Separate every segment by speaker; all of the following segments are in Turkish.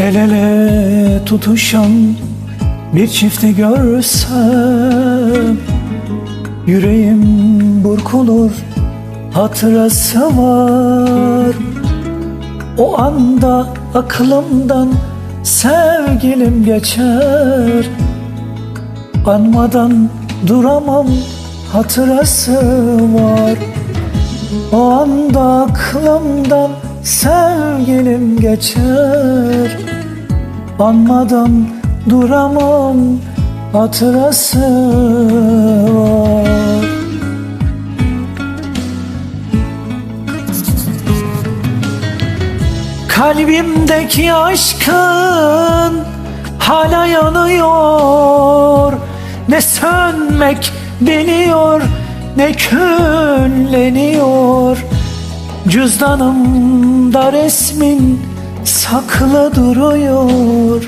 Speaker 1: El ele tutuşan bir çifti görsem Yüreğim burkulur hatırası var. O anda aklımdan sevgilim geçer. Anmadan duramam hatırası var. O anda aklımdan sevgilim geçer. Anmadan duramam hatırası var. Kalbimdeki aşkın hala yanıyor. Ne sönmek biliyor ne külleniyor Cüzdanımda resmin saklı duruyor.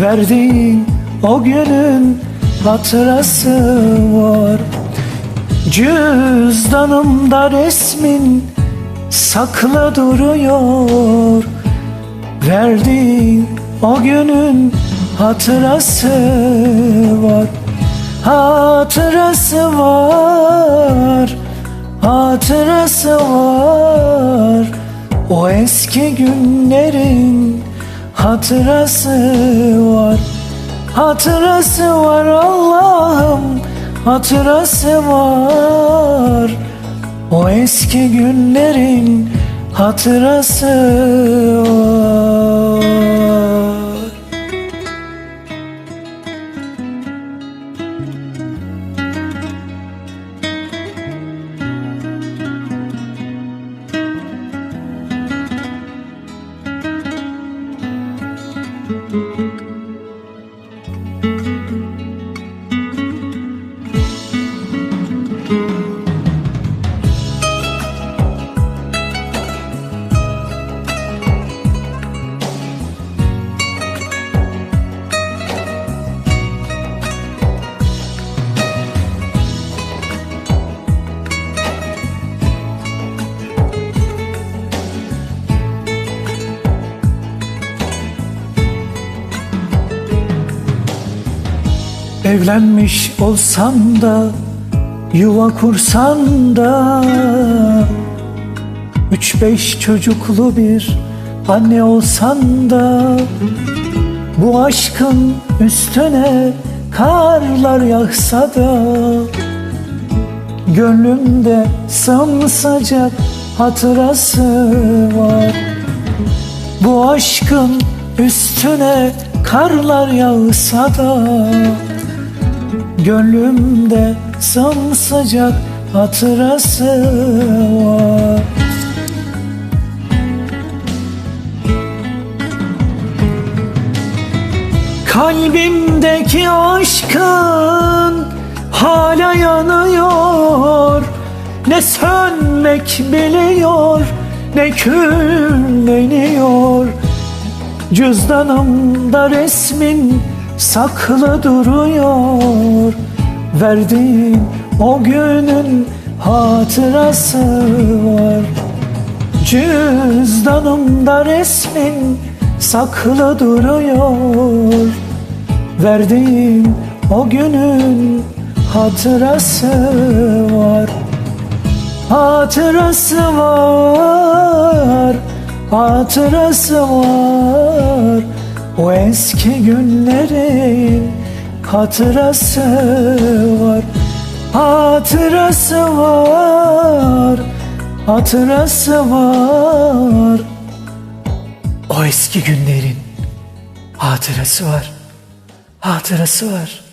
Speaker 1: Verdiğin o günün hatırası var. Cüzdanımda resmin saklı duruyor. Verdiğin o günün hatırası var. Hatırası var. Hatırası var eski günlerin hatırası var. Hatırası var Allah'ım Hatırası var. O eski günlerin hatırası var Música Evlenmiş olsan da Yuva kursan da Üç beş çocuklu bir anne olsan da Bu aşkın üstüne karlar yağsa da Gönlümde sımsıcak hatırası var. Bu aşkın üstüne karlar yağsa da Gönlümde sımsıcak hatırası var. Kalbimdeki aşkın hala yanıyor. Ne sönmek biliyor ne külleniyor. Cüzdanımda resmin saklı duruyor. Verdiğin o günün hatırası var. Cüzdanımda resmin saklı duruyor. Verdiğin o günün hatırası var. Hatırası var Hatırası var O eski günlerin hatırası var Hatırası var Hatırası var. O eski günlerin hatırası var Hatırası var